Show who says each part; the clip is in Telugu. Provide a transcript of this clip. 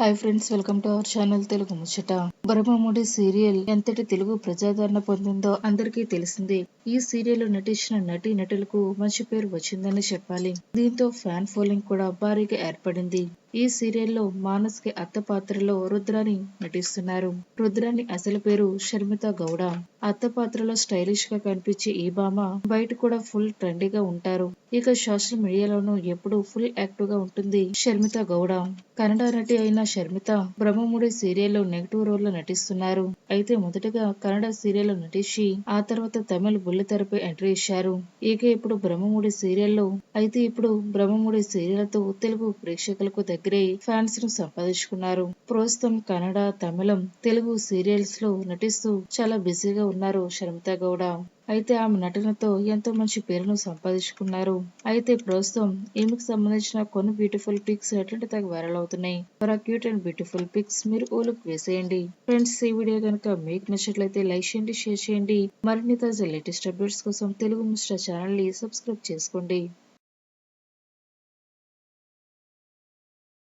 Speaker 1: Hi friends welcome to our channel Telugu ముచ్చట బ్రహ్మముడి సీరియల్ ఎంతటి తెలుగు ప్రజాదరణ పొందిందో అందరికీ తెలిసిందే. ఈ సీరియల్ నటించిన నటీ నటులకు మంచి పేరు వచ్చిందని చెప్పాలి. దీంతో ఫ్యాన్ ఫాలోయింగ్ కూడా భారీగా ఏర్పడింది. ఈ సీరియల్లో మానస్కి అత్త పాత్రలో రుద్రాని నటిస్తున్నారు. రుద్రాని అసలు పేరు షర్మిత గౌడ. అత్త పాత్రలో స్టైలిష్గా కనిపించే ఈ భామ బయట కూడా ఫుల్ ట్రెండీగా ఉంటారు. ఇక సోషల్ మీడియాలోనూ ఎప్పుడూ ఫుల్ యాక్టివ్గా ఉంటుంది షర్మిత గౌడ. కన్నడ నటి అయిన షర్మిత బ్రహ్మముడి సీరియల్లో నెగిటివ్ రోల్లో నటిస్తున్నారు. అయితే మొదటగా కన్నడ సీరియల్లో నటించి ఆ తర్వాత తమిళ బుల్లితెరపై ఎంట్రీ ఇచ్చారు. ఇక ఇప్పుడు బ్రహ్మముడి సీరియల్లో అయితే ఇప్పుడు బ్రహ్మముడి సీరియల్తో తెలుగు ప్రేక్షకులకు దగ్గరే ఫ్యాన్స్ను సంపాదించుకున్నారు. ప్రస్తుతం కన్నడ తమిళం తెలుగు సీరియల్స్లో నటిస్తూ చాలా బిజీగా ఉన్నారు షర్మిత గౌడ. అయితే ఆమె నటనతో ఎంతో మంచి పేరును సంపాదించుకున్నారు. అయితే ప్రస్తుతం ఈమెకు సంబంధించిన కొన్ని బ్యూటిఫుల్ పిక్స్ ఎట్లాంటి తగ్గ వైరల్ అవుతున్నాయి. మరో క్యూట్ అండ్ బ్యూటిఫుల్ పిక్స్ మీరు ఓలుకు వేసేయండి. ఫ్రెండ్స్ ఈ వీడియో కనుక మీకు నచ్చినట్లయితే లైక్ చేయండి షేర్ చేయండి. మరిన్ని తాజా లేటెస్ట్ అప్డేట్స్ కోసం తెలుగు మిస్టర్ ఛానల్ని సబ్స్క్రైబ్ చేసుకోండి.